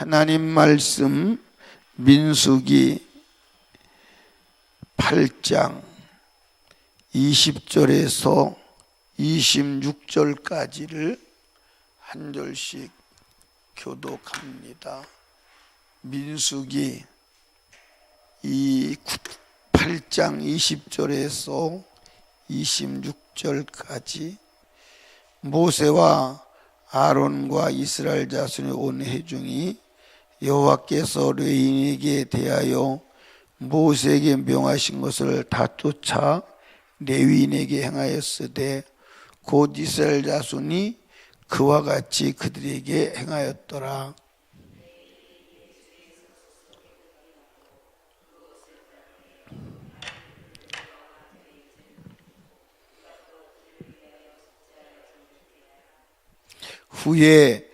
하나님 말씀 민수기 8장 20절에서 26절까지를 한 절씩 교독합니다. 민수기 이 8장 20절에서 26절까지 모세와 아론과 이스라엘 자손의 온 회중이 여호와께서 레인에게 대하여 모세에게 명하신 것을 다 쫓아 레위인에게 행하였으되 곧 이스라엘 자손이 그와 같이 그들에게 행하였더라. 후에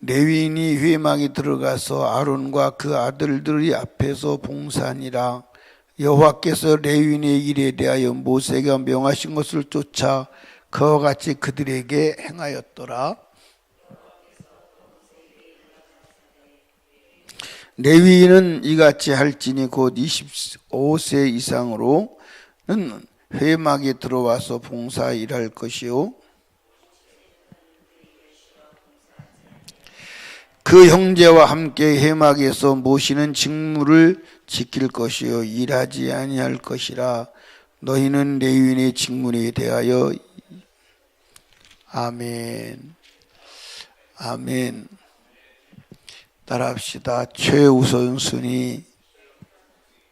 레위인이 회막에 들어가서 아론과 그 아들들이 앞에서 봉사하니라 여호와께서 레위인의 일에 대하여 모세가 명하신 것을 쫓아 그와 같이 그들에게 행하였더라. 레위인은 이같이 할지니 곧 25세 이상으로는 회막에 들어와서 봉사 일할 것이요 그 형제와 함께 해막에서 모시는 직무를 지킬 것이요 일하지 아니할 것이라 너희는 레위인의 직무에 대하여 아멘. 아멘. 따라합시다. 최우선 순위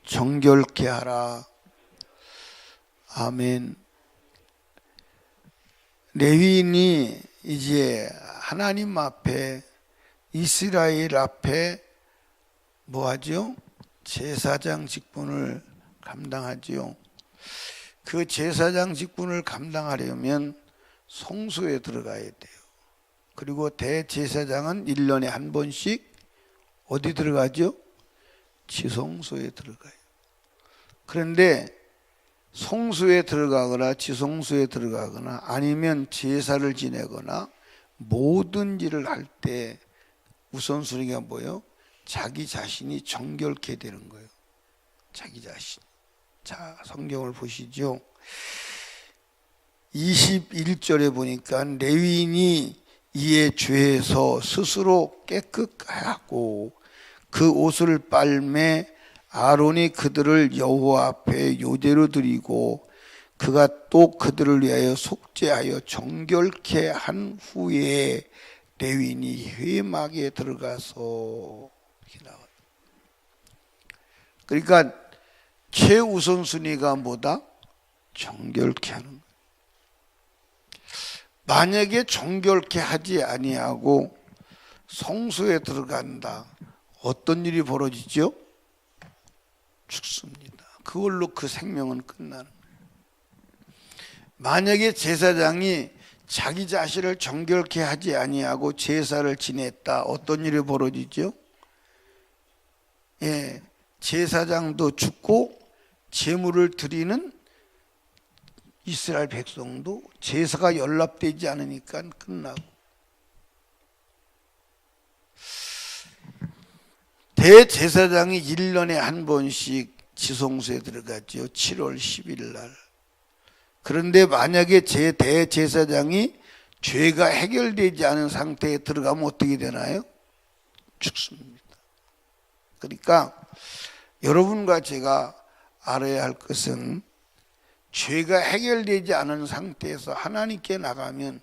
정결케 하라. 아멘. 레위인이 이제 하나님 앞에 이스라엘 앞에 뭐하죠? 제사장 직분을 감당하지요. 그 제사장 직분을 감당하려면 성소에 들어가야 돼요. 그리고 대제사장은 1년에 한 번씩 어디 들어가죠? 지성소에 들어가요. 그런데 성소에 들어가거나 지성소에 들어가거나 아니면 제사를 지내거나 모든 일을 할 때 우선순위가 뭐예요? 자기 자신이 정결케 되는 거예요. 자기 자신. 자, 성경을 보시죠. 21절에 보니까 레위인이 이에 죄에서 스스로 깨끗하고 그 옷을 빨매 아론이 그들을 여호와 앞에 요대로 드리고 그가 또 그들을 위하여 속죄하여 정결케 한 후에 레윈이 회막에 들어가서 나와. 그러니까 최우선 순위가 뭐다? 정결케 하는 거야. 만약에 정결케 하지 아니하고 성소에 들어간다. 어떤 일이 벌어지죠? 죽습니다. 그걸로 그 생명은 끝나는 거예요. 만약에 제사장이 자기 자신을 정결케 하지 아니하고 제사를 지냈다. 어떤 일이 벌어지죠? 예, 제사장도 죽고 제물을 드리는 이스라엘 백성도 제사가 연락되지 않으니까 끝나고 대제사장이 1년에 한 번씩 지성소에 들어갔죠. 7월 10일 날. 그런데 만약에 제 대제사장이 죄가 해결되지 않은 상태에 들어가면 어떻게 되나요? 죽습니다. 그러니까 여러분과 제가 알아야 할 것은 죄가 해결되지 않은 상태에서 하나님께 나가면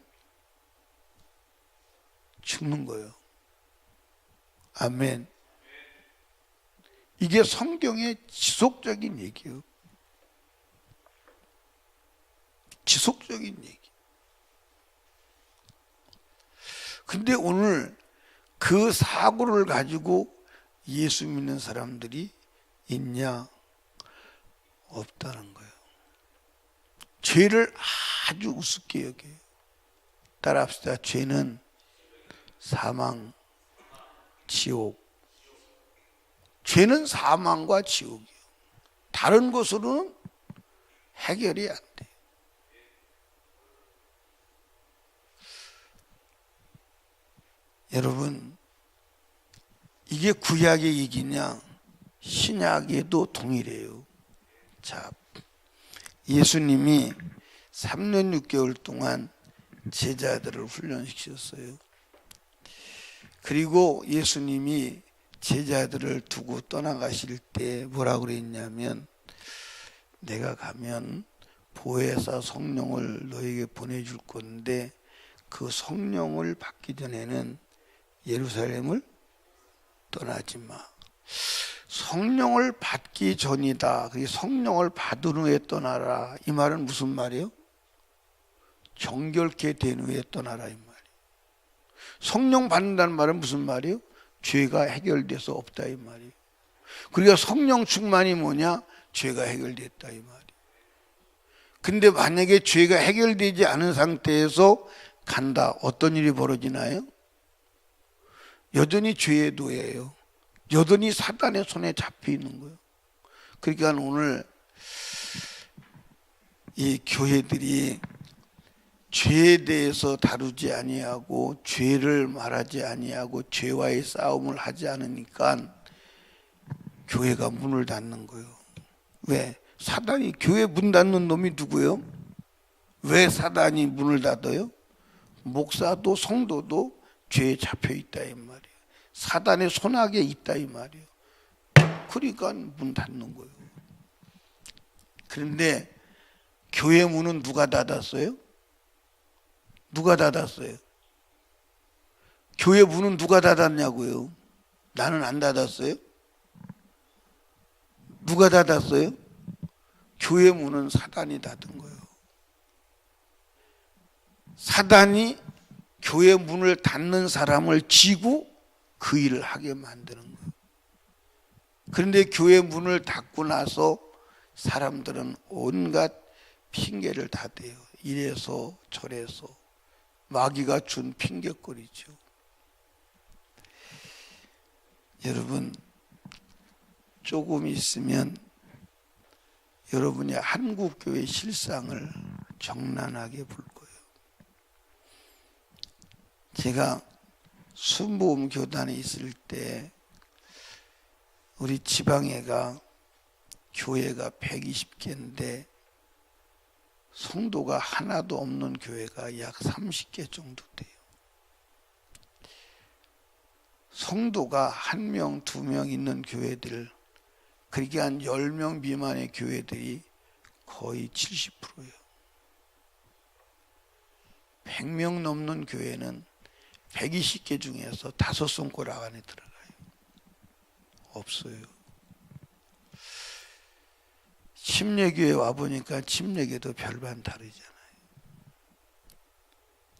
죽는 거예요. 아멘. 이게 성경의 지속적인 얘기예요. 지속적인 얘기. 근데 오늘 그 사고를 가지고 예수 믿는 사람들이 있냐? 없다는 거예요. 죄를 아주 우습게 여겨요. 따라합시다. 죄는 사망, 지옥. 죄는 사망과 지옥이요. 다른 것으로는 해결이 안 돼. 여러분, 이게 구약의 얘기냐? 신약에도 동일해요. 자, 예수님이 3년 6개월 동안 제자들을 훈련시켰어요. 그리고 예수님이 제자들을 두고 떠나가실 때 뭐라 그랬냐면 내가 가면 보혜사 성령을 너에게 보내줄 건데 그 성령을 받기 전에는 예루살렘을 떠나지 마. 성령을 받기 전이다. 성령을 받은 후에 떠나라. 이 말은 무슨 말이에요? 정결케 된 후에 떠나라 이 말이에요. 성령 받는다는 말은 무슨 말이에요? 죄가 해결돼서 없다 이 말이에요. 그러니까 성령 충만이 뭐냐? 죄가 해결됐다 이 말이에요. 근데 만약에 죄가 해결되지 않은 상태에서 간다. 어떤 일이 벌어지나요? 여전히 죄의 노예예요. 여전히 사단의 손에 잡혀 있는 거예요. 그러니까 오늘 이 교회들이 죄에 대해서 다루지 아니하고 죄를 말하지 아니하고 죄와의 싸움을 하지 않으니까 교회가 문을 닫는 거예요. 왜? 사단이 교회 문 닫는 놈이 누구예요? 왜 사단이 문을 닫아요? 목사도 성도도 죄에 잡혀 있다 이 말이에요. 사단의 손아귀에 있다 이 말이에요. 그러니까 문 닫는 거예요. 그런데 교회 문은 누가 닫았어요? 누가 닫았어요? 교회 문은 누가 닫았냐고요? 나는 안 닫았어요? 누가 닫았어요? 교회 문은 사단이 닫은 거예요. 사단이 교회 문을 닫는 사람을 지고 그 일을 하게 만드는 거예요. 그런데 교회 문을 닫고 나서 사람들은 온갖 핑계를 다 대요. 이래서 저래서 마귀가 준 핑계거리죠. 여러분 조금 있으면 여러분이 한국 교회 실상을 정난하게 볼 거예요. 제가 순복음 교단에 있을 때 우리 지방에가 교회가 120개인데 성도가 하나도 없는 교회가 약 30개 정도 돼요. 성도가 한 명, 두 명 있는 교회들, 그렇게 한 10명 미만의 교회들이 거의 70%예요. 100명 넘는 교회는 120개 중에서 다섯 손가락 안에 들어가요. 없어요. 침례교회 와보니까 침례교도 별반 다르잖아요.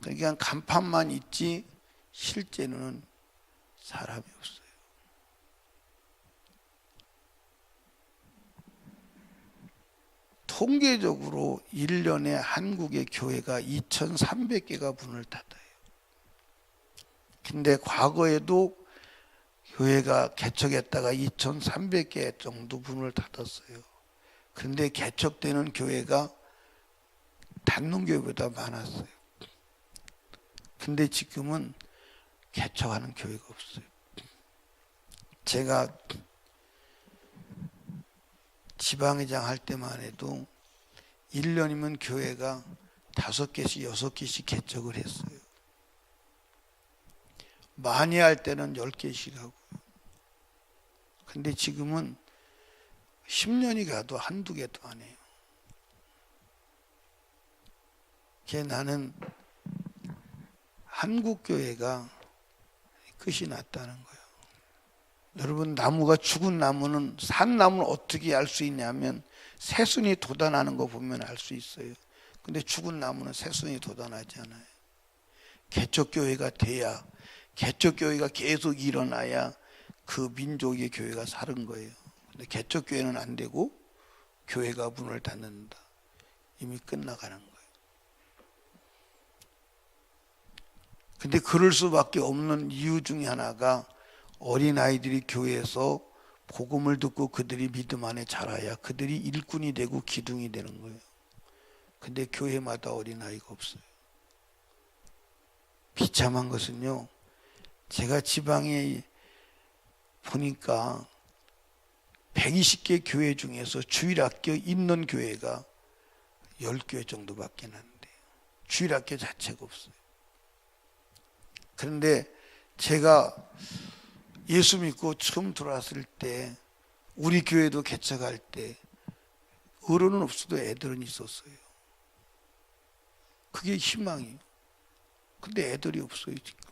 그러니까 간판만 있지 실제는 사람이 없어요. 통계적으로 1년에 한국의 교회가 2,300개가 문을 닫아요. 근데 과거에도 교회가 개척했다가 2,300개 정도 문을 닫았어요. 그런데 개척되는 교회가 닫는 교회보다 많았어요. 근데 지금은 개척하는 교회가 없어요. 제가 지방회장 할 때만 해도 1년이면 교회가 다섯 개씩 여섯 개씩 개척을 했어요. 많이 할 때는 10개씩 하고요. 근데 지금은 10년이 가도 한두 개도 안 해요. 그 나는 한국교회가 끝이 났다는 거예요. 여러분, 나무가 죽은 나무는, 산 나무는 어떻게 알 수 있냐면, 새순이 돋아나는 거 보면 알 수 있어요. 근데 죽은 나무는 새순이 돋아나지 않아요. 개척교회가 돼야 개척교회가 계속 일어나야 그 민족의 교회가 사는 거예요. 근데 개척교회는 안 되고 교회가 문을 닫는다. 이미 끝나가는 거예요. 근데 그럴 수밖에 없는 이유 중에 하나가 어린아이들이 교회에서 복음을 듣고 그들이 믿음 안에 자라야 그들이 일꾼이 되고 기둥이 되는 거예요. 근데 교회마다 어린아이가 없어요. 비참한 것은요, 제가 지방에 보니까 120개 교회 중에서 주일학교 있는 교회가 10교회 정도밖에 안 돼요. 주일학교 자체가 없어요. 그런데 제가 예수 믿고 처음 들어왔을 때 우리 교회도 개척할 때 어른은 없어도 애들은 있었어요. 그게 희망이에요. 근데 애들이 없어요, 지금.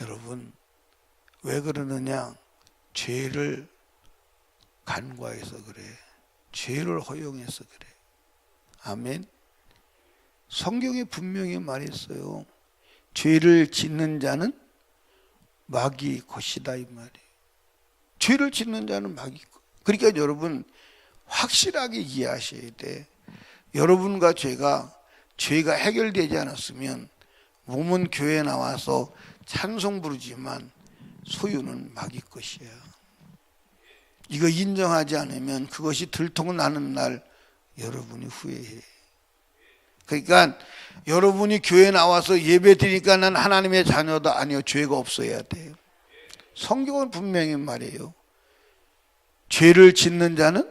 여러분, 왜 그러느냐? 죄를 간과해서 그래. 죄를 허용해서 그래. 아멘. 성경에 분명히 말했어요. 죄를 짓는 자는 마귀 것이다 이 말이에요. 죄를 짓는 자는 마귀 것. 그러니까 여러분 확실하게 이해하셔야 돼. 여러분과 죄가 죄가 해결되지 않았으면 몸은 교회 나와서 찬송 부르지만 소유는 마귀 것이야. 이거 인정하지 않으면 그것이 들통 나는 날 여러분이 후회해. 그러니까 여러분이 교회 나와서 예배 드리니까 난 하나님의 자녀다 아니요 죄가 없어야 돼요. 성경은 분명히 말해요. 죄를 짓는 자는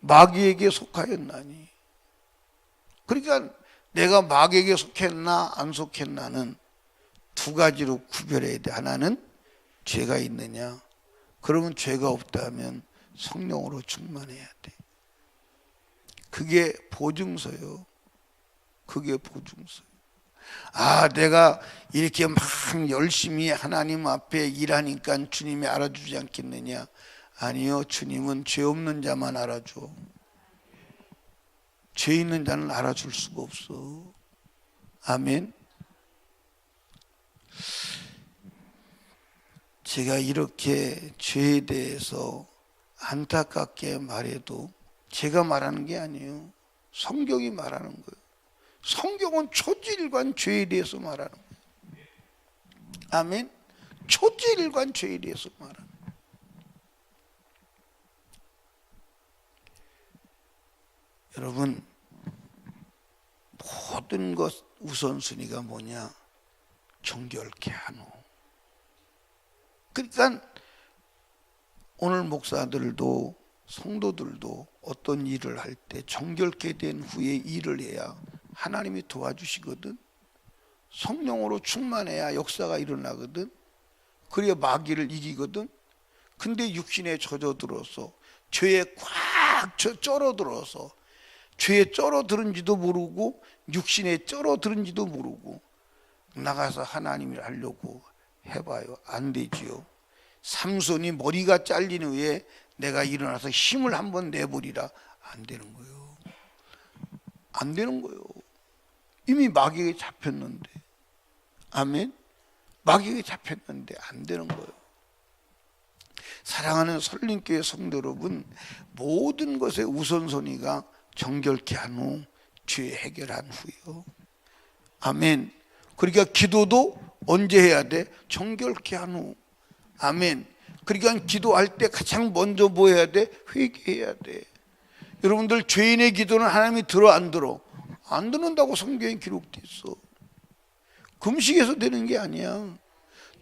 마귀에게 속하였나니. 그러니까 내가 마귀에게 속했나 안 속했나는 두 가지로 구별해야 돼. 하나는 죄가 있느냐. 그러면 죄가 없다면 성령으로 충만해야 돼. 그게 보증서요. 그게 보증서. 아, 내가 이렇게 막 열심히 하나님 앞에 일하니까 주님이 알아주지 않겠느냐? 아니요, 주님은 죄 없는 자만 알아줘. 죄 있는 자는 알아줄 수가 없어. 아멘. 제가 이렇게 죄에 대해서 안타깝게 말해도 제가 말하는 게 아니에요. 성경이 말하는 거예요. 성경은 초질관 죄에 대해서 말하는 거예요. 아멘. 초질관 죄에 대해서 말하는 거예요. 여러분 모든 것 우선순위가 뭐냐? 정결케 하노. 그러니까 오늘 목사들도 성도들도 어떤 일을 할 때 정결케 된 후에 일을 해야 하나님이 도와주시거든. 성령으로 충만해야 역사가 일어나거든. 그래야 마귀를 이기거든. 근데 육신에 젖어들어서 죄에 꽉 쩔어들어서 죄에 쩔어들은지도 모르고 육신에 쩔어들은지도 모르고 나가서 하나님을 하려고 해봐요. 안 되지요. 삼손이 머리가 잘린 후에 내가 일어나서 힘을 한번 내버리라. 안 되는 거예요. 안 되는 거예요. 이미 마귀에 잡혔는데. 아멘. 마귀에 잡혔는데 안 되는 거예요. 사랑하는 설림교회 성도 여러분, 모든 것의 우선순위가 정결케 한 후, 죄 해결한 후요. 아멘. 그러니까 기도도 언제 해야 돼? 정결케 한 후. 아멘. 그러니까 기도할 때 가장 먼저 뭐 해야 돼? 회개해야 돼. 여러분들 죄인의 기도는 하나님이 들어 안 들어? 안 듣는다고 성경에 기록돼 있어. 금식해서 되는 게 아니야.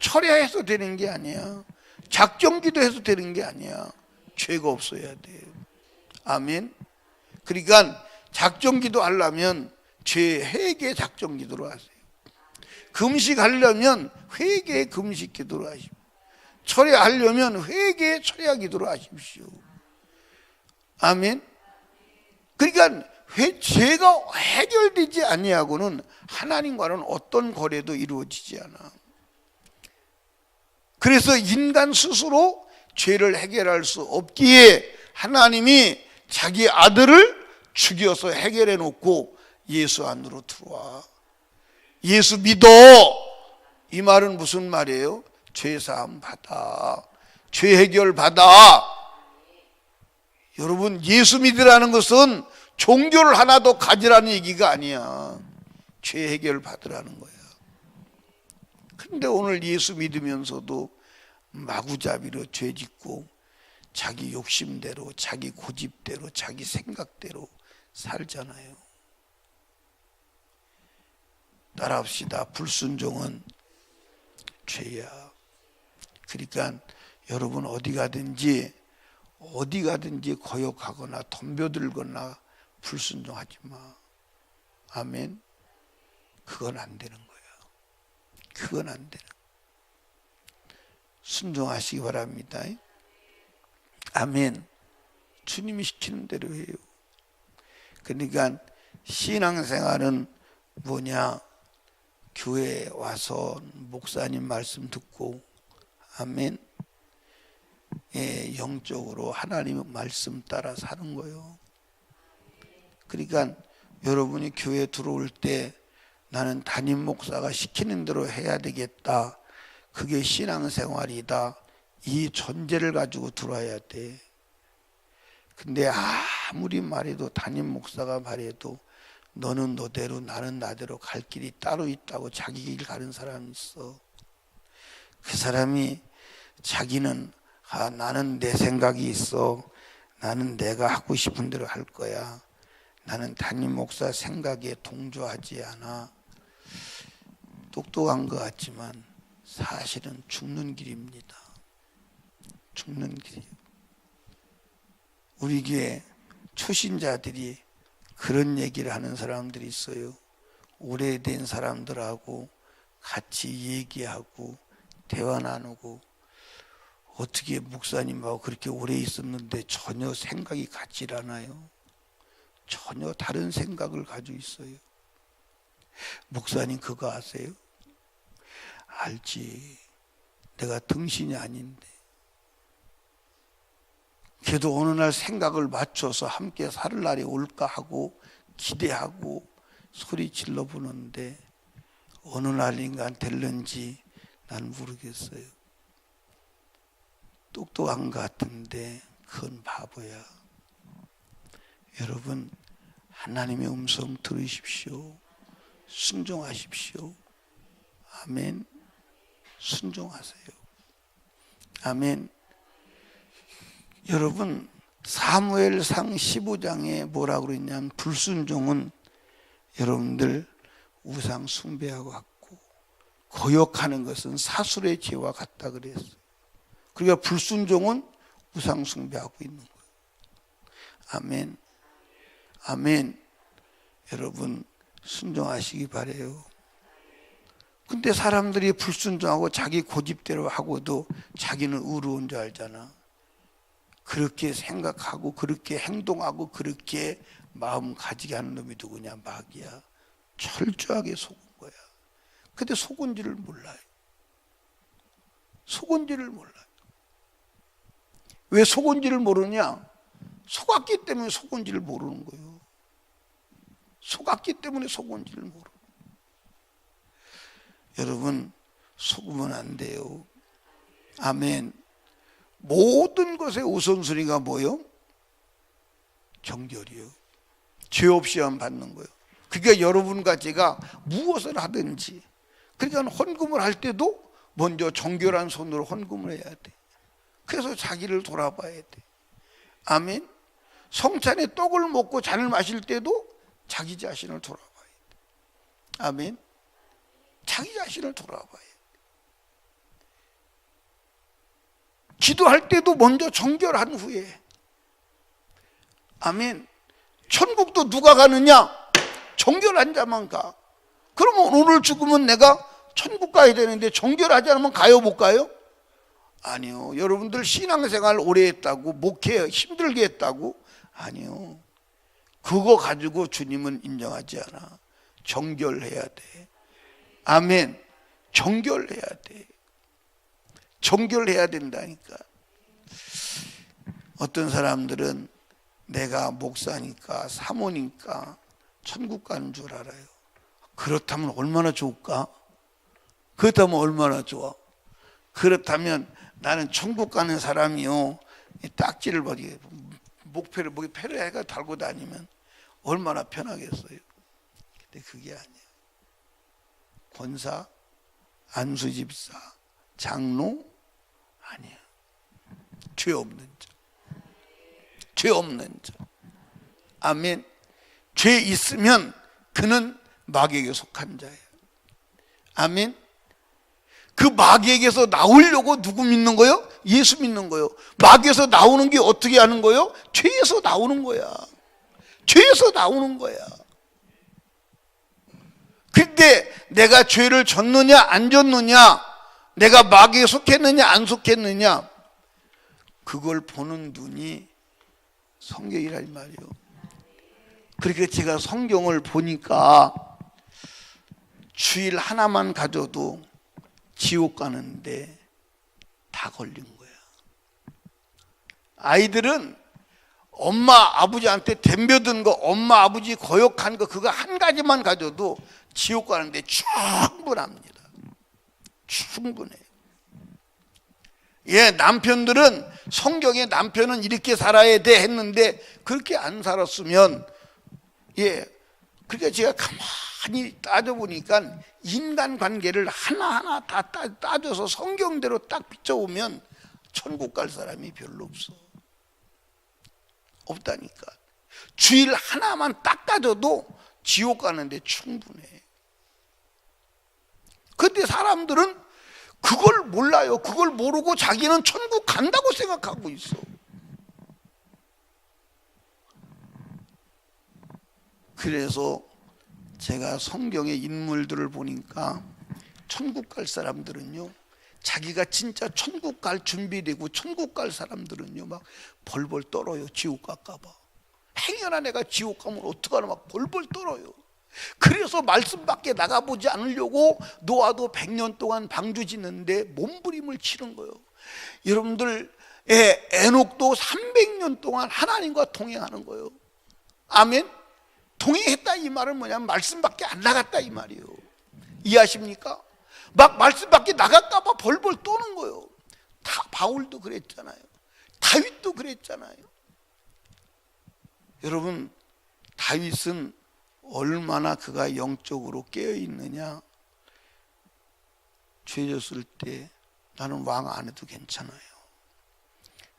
철야해서 되는 게 아니야. 작정 기도 해서 되는 게 아니야. 죄가 없어야 돼. 아멘. 그러니까 작정 기도 하려면 죄 회개 작정 기도로 하세요. 금식하려면 회개 금식 기도로 하십시오. 철회하려면 회개 철야 기도로 하십시오. 아멘. 그러니까 회, 죄가 해결되지 아니하고는 하나님과는 어떤 거래도 이루어지지 않아. 그래서 인간 스스로 죄를 해결할 수 없기에 하나님이 자기 아들을 죽여서 해결해 놓고 예수 안으로 들어와. 예수 믿어. 이 말은 무슨 말이에요? 죄 사함 받아. 죄 해결 받아. 여러분, 예수 믿으라는 것은 종교를 하나도 가지라는 얘기가 아니야. 죄 해결 받으라는 거야. 근데 오늘 예수 믿으면서도 마구잡이로 죄 짓고 자기 욕심대로, 자기 고집대로, 자기 생각대로 살잖아요. 따라합시다. 불순종은 죄야. 그러니까 여러분 어디 가든지 어디 가든지 거역하거나 덤벼들거나 불순종하지 마. 아멘. 그건 안 되는 거야. 그건 안 되는. 순종하시기 바랍니다. 아멘. 주님이 시키는 대로 해요. 그러니까 신앙생활은 뭐냐? 교회 와서 목사님 말씀 듣고 아멘. 예, 영적으로 하나님의 말씀 따라 사는 거예요. 그러니까 여러분이 교회 들어올 때 나는 담임 목사가 시키는 대로 해야 되겠다. 그게 신앙생활이다. 이 전제를 가지고 들어와야 돼. 근데 아무리 말해도 담임 목사가 말해도 너는 너대로 나는 나대로 갈 길이 따로 있다고 자기 길 가는 사람이 있어. 그 사람이 자기는 아, 나는 내 생각이 있어. 나는 내가 하고 싶은 대로 할 거야. 나는 담임 목사 생각에 동조하지 않아. 똑똑한 것 같지만 사실은 죽는 길입니다. 죽는 길이에요. 우리 교회 초신자들이 그런 얘기를 하는 사람들이 있어요. 오래된 사람들하고 같이 얘기하고 대화 나누고 어떻게 목사님하고 그렇게 오래 있었는데 전혀 생각이 같질 않아요. 전혀 다른 생각을 가지고 있어요. 목사님 그거 아세요? 알지. 내가 등신이 아닌데. 그래도 어느 날 생각을 맞춰서 함께 살 날이 올까 하고 기대하고 소리 질러 보는데 어느 날인가 될는지 난 모르겠어요. 똑똑한 것 같은데 그건 바보야. 여러분 하나님의 음성 들으십시오. 순종하십시오. 아멘. 순종하세요. 아멘. 여러분 사무엘상 15장에 뭐라고 그랬냐면 불순종은 여러분들 우상 숭배하고 같고 거역하는 것은 사술의 죄와 같다 그랬어요. 그러니까 불순종은 우상 숭배하고 있는 거예요. 아멘. 아멘. 여러분 순종하시기 바래요. 근데 사람들이 불순종하고 자기 고집대로 하고도 자기는 의로운 줄 알잖아. 그렇게 생각하고 그렇게 행동하고 그렇게 마음 가지게 하는 놈이 누구냐 마귀야. 철저하게 속은 거야. 근데 속은 지를 몰라요. 속은 지를 몰라요. 왜 속은 지를 모르냐? 속았기 때문에 속은 지를 모르는 거예요. 속았기 때문에 속은 지를 모르는 거예요. 여러분 속으면 안 돼요. 아멘. 모든 것의 우선순위가 뭐요? 정결이요. 죄 없이 안 받는 거예요. 그러니까 여러분과 제가 무엇을 하든지 그러니까 헌금을 할 때도 먼저 정결한 손으로 헌금을 해야 돼. 그래서 자기를 돌아봐야 돼. 아멘. 성찬에 떡을 먹고 잔을 마실 때도 자기 자신을 돌아봐야 돼. 아멘. 자기 자신을 돌아봐야 돼. 기도할 때도 먼저 정결한 후에 아멘. 천국도 누가 가느냐? 정결한 자만 가. 그러면 오늘 죽으면 내가 천국 가야 되는데 정결하지 않으면 가요 못 가요? 아니요. 여러분들 신앙생활 오래 했다고 목회 힘들게 했다고? 아니요. 그거 가지고 주님은 인정하지 않아. 정결해야 돼. 아멘. 정결해야 돼. 정결해야 된다니까. 어떤 사람들은 내가 목사니까 사모니까 천국 가는 줄 알아요. 그렇다면 얼마나 좋을까? 그렇다면 얼마나 좋아? 그렇다면 나는 천국 가는 사람이요. 딱지를 버리게 목표를 목에 패를 해가 달고 다니면 얼마나 편하겠어요. 근데 그게 아니야. 권사, 안수집사, 장로 아니야. 죄 없는 자. 죄 없는 자. 아멘. 죄 있으면 그는 마귀에게 속한 자예요. 아멘. 그 마귀에게서 나오려고 누구 믿는 거요? 예수 믿는 거요. 마귀에서 나오는 게 어떻게 하는 거요? 죄에서 나오는 거야. 죄에서 나오는 거야. 근데 내가 죄를 졌느냐 안 졌느냐 내가 마귀에 속했느냐 안 속했느냐 그걸 보는 눈이 성경이란 말이요. 그렇게 제가 성경을 보니까 주일 하나만 가져도 지옥 가는데 다 걸린 거야. 아이들은 엄마 아버지한테 덤벼든 거, 엄마 아버지 거역한 거 그거 한 가지만 가져도 지옥 가는데 충분합니다. 충분해. 예, 남편들은 성경에 남편은 이렇게 살아야 돼 했는데 그렇게 안 살았으면 예, 그러니까 제가 가만히 따져보니까 인간 관계를 하나하나 다 따- 따져서 성경대로 딱 비춰보면 천국 갈 사람이 별로 없어. 없다니까. 주일 하나만 딱 따져도 지옥 가는데 충분해. 근데 사람들은 그걸 몰라요. 그걸 모르고 자기는 천국 간다고 생각하고 있어. 그래서 제가 성경의 인물들을 보니까 천국 갈 사람들은요, 자기가 진짜 천국 갈 준비되고 천국 갈 사람들은요, 막 벌벌 떨어요. 지옥 갈까 봐. 행여나 내가 지옥 가면 어떡하나 막 벌벌 떨어요. 그래서 말씀 밖에 나가보지 않으려고 노아도 100년 동안 방주 짓는데 몸부림을 치는 거예요. 여러분들, 예, 에녹도 300년 동안 하나님과 동행하는 거예요. 아멘? 동행했다 이 말은 뭐냐면 말씀 밖에 안 나갔다 이 말이에요. 이해하십니까? 막 말씀 밖에 나갈까 봐 벌벌 떠는 거예요. 다 바울도 그랬잖아요. 다윗도 그랬잖아요. 여러분, 다윗은 얼마나 그가 영적으로 깨어 있느냐. 죄졌을 때 나는 왕 안 해도 괜찮아요.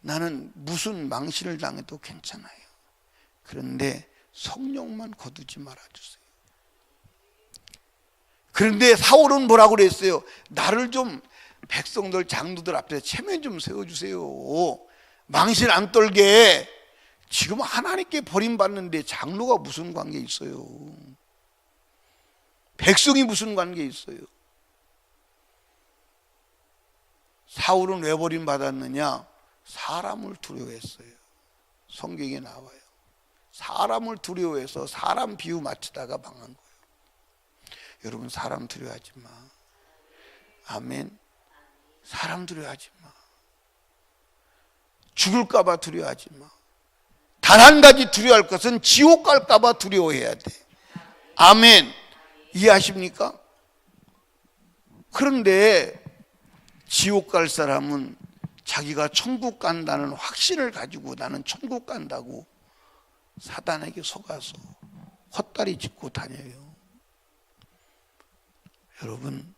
나는 무슨 망신을 당해도 괜찮아요. 그런데 성령만 거두지 말아주세요. 그런데 사울은 뭐라고 그랬어요? 나를 좀 백성들 장로들 앞에 체면 좀 세워주세요. 망신 안 떨게. 지금 하나님께 버림받는데 장로가 무슨 관계 있어요? 백성이 무슨 관계 있어요? 사울은 왜 버림받았느냐? 사람을 두려워했어요. 성경에 나와요. 사람을 두려워해서 사람 비유 맞추다가 망한 거예요. 여러분 사람 두려워하지 마. 아멘. 사람 두려워하지 마. 죽을까봐 두려워하지 마. 단 한 가지 두려워할 것은 지옥 갈까봐 두려워해야 돼. 아멘. 이해하십니까? 그런데 지옥 갈 사람은 자기가 천국 간다는 확신을 가지고 나는 천국 간다고 사단에게 속아서 헛다리 짚고 다녀요. 여러분,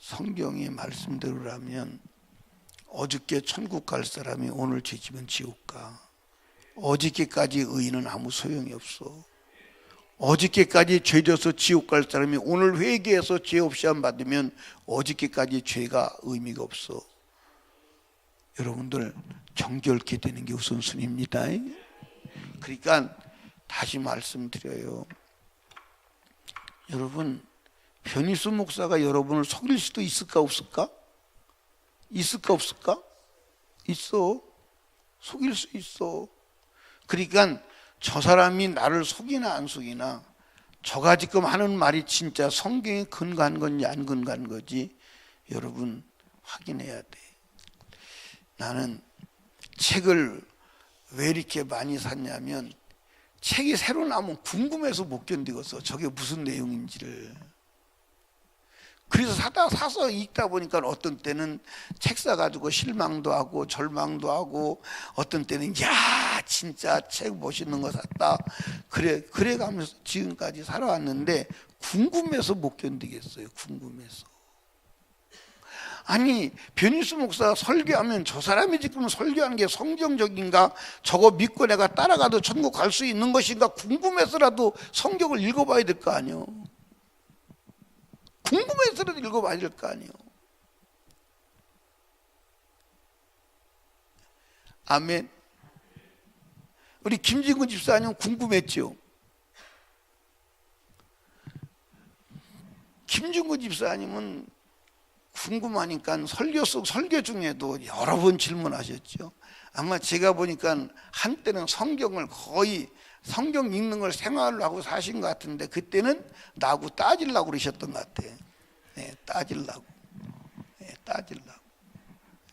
성경의 말씀대로라면 어저께 천국 갈 사람이 오늘 죄지면 지옥 가. 어저께까지 의인은 아무 소용이 없어. 어저께까지 죄져서 지옥 갈 사람이 오늘 회개해서 죄 없이 안 받으면 어저께까지 죄가 의미가 없어. 여러분들 정결케 되는 게 우선순위입니다. 그러니까 다시 말씀드려요. 여러분 변희수 목사가 여러분을 속일 수도 있을까 없을까? 있을까 없을까? 있어. 속일 수 있어. 그러니까 저 사람이 나를 속이나 안 속이나 저가 지금 하는 말이 진짜 성경에 근거한 건지 안 근거한 거지 여러분 확인해야 돼. 나는 책을 왜 이렇게 많이 샀냐면 책이 새로 나오면 궁금해서 못 견디겠어. 저게 무슨 내용인지를. 그래서 사다 사서 읽다 보니까 어떤 때는 책 사가지고 실망도 하고 절망도 하고 어떤 때는 야 진짜 책 멋있는 거 샀다. 그래 그래 가면서 지금까지 살아왔는데 궁금해서 못 견디겠어요 궁금해서. 아니 변희수 목사가 설교하면 저 사람이 지금 설교하는 게 성경적인가? 저거 믿고 내가 따라가도 천국 갈 수 있는 것인가? 궁금해서라도 성경을 읽어봐야 될 거 아니요 궁금해서라도 읽어봐야 될 거 아니에요. 아멘. 우리 김진근 집사님 궁금했죠? 김진근 집사님은 궁금하니까 설교 속 설교 중에도 여러 번 질문하셨죠. 아마 제가 보니까 한때는 성경을 거의 성경 읽는 걸 생활로 하고 사신 것 같은데 그때는 나하고 따질라고 그러셨던 것 같아. 네, 따질라고. 네, 따질라고.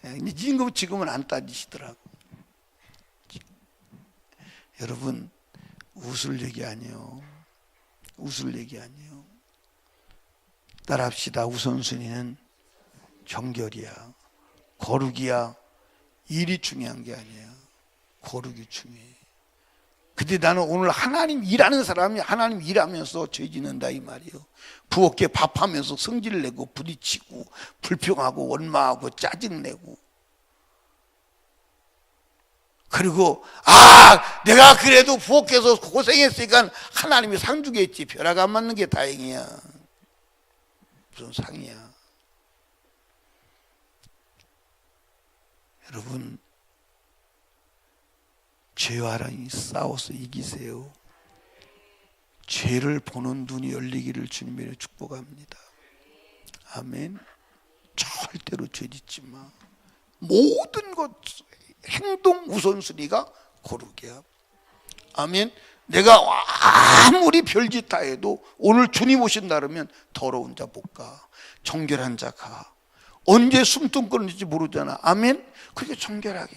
네, 지금 지금은 안 따지시더라고. 여러분 웃을 얘기 아니에요. 웃을 얘기 아니에요. 따라합시다. 우선순위는 정결이야. 거룩이야. 일이 중요한 게 아니야. 거룩이 중요해. 근데 나는 오늘 하나님 일하는 사람이 하나님 일하면서 죄 짓는다 이 말이에요. 부엌에 밥하면서 성질 내고 부딪히고 불평하고 원망하고 짜증내고. 그리고 아 내가 그래도 부엌에서 고생했으니까 하나님이 상 주겠지. 벼락 안 맞는 게 다행이야. 무슨 상이야. 여러분 죄와랑 싸워서 이기세요 죄를 보는 눈이 열리기를 주님으로 축복합니다 아멘 절대로 죄 짓지 마 모든 것 행동 우선순위가 거룩이야. 아멘. 내가 아무리 별짓 다 해도 오늘 주님 오신다 그러면 더러운 자 못 가. 정결한 자 가. 언제 숨통 끊는지 모르잖아. 아멘. 그게 정결하게.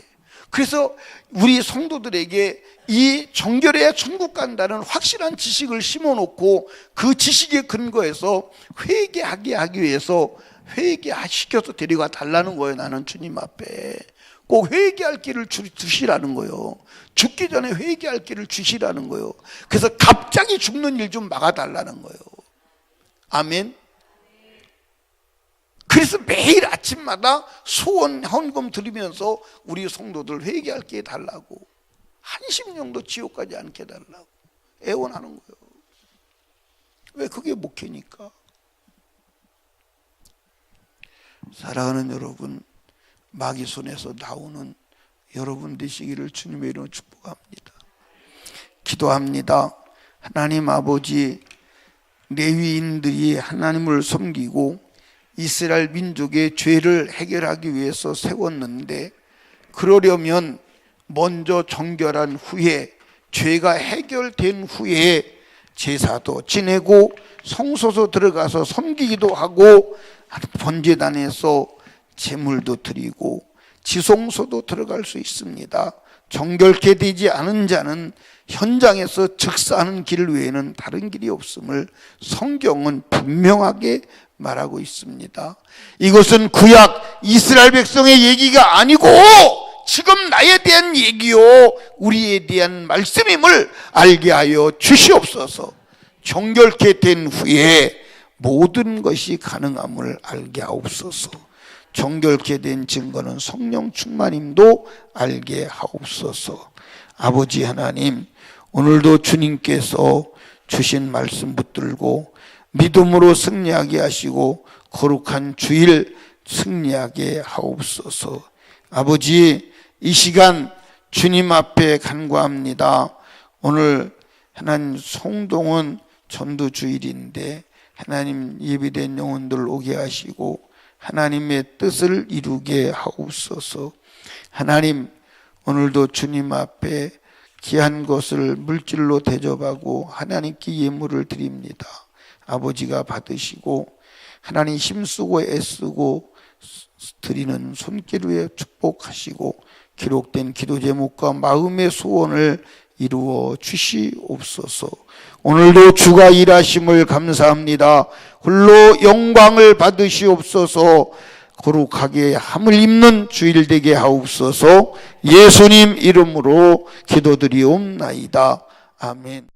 그래서 우리 성도들에게 이 정결해야 천국 간다는 확실한 지식을 심어놓고 그 지식에 근거해서 회개하게 하기 위해서 회개시켜서 데려가 달라는 거예요. 나는 주님 앞에. 꼭 회개할 길을 주시라는 거예요. 죽기 전에 회개할 길을 주시라는 거예요. 그래서 갑자기 죽는 일 좀 막아달라는 거예요. 아멘. 그래서 매일 아침마다 소원 헌금 드리면서 우리 성도들 회개할 게 달라고 한심 정도 지옥 가지 않게 달라고 애원하는 거예요. 왜 그게 목회니까? 사랑하는 여러분, 마귀 손에서 나오는 여러분 되시기를 주님의 이름으로 축복합니다. 기도합니다. 하나님 아버지 레위인들이 하나님을 섬기고 이스라엘 민족의 죄를 해결하기 위해서 세웠는데 그러려면 먼저 정결한 후에 죄가 해결된 후에 제사도 지내고 성소소 들어가서 섬기기도 하고 번제단에서 제물도 드리고 지성소도 들어갈 수 있습니다. 정결케 되지 않은 자는 현장에서 즉사하는 길 외에는 다른 길이 없음을 성경은 분명하게 말하고 있습니다. 이것은 구약 이스라엘 백성의 얘기가 아니고 지금 나에 대한 얘기요, 우리에 대한 말씀임을 알게 하여 주시옵소서. 정결케 된 후에 모든 것이 가능함을 알게 하옵소서. 정결케 된 증거는 성령 충만임도 알게 하옵소서. 아버지 하나님, 오늘도 주님께서 주신 말씀 붙들고 믿음으로 승리하게 하시고 거룩한 주일 승리하게 하옵소서. 아버지, 이 시간 주님 앞에 간구합니다. 오늘 하나님 송동은 전도 주일인데 하나님 예비된 영혼들 오게 하시고 하나님의 뜻을 이루게 하옵소서. 하나님 오늘도 주님 앞에 귀한 것을 물질로 대접하고 하나님께 예물을 드립니다. 아버지가 받으시고 하나님 힘쓰고 애쓰고 드리는 손길에 축복하시고 기록된 기도 제목과 마음의 소원을 이루어 주시옵소서. 오늘도 주가 일하심을 감사합니다. 홀로 영광을 받으시옵소서. 거룩하게 함을 입는 주일 되게 하옵소서. 예수님 이름으로 기도드리옵나이다. 아멘.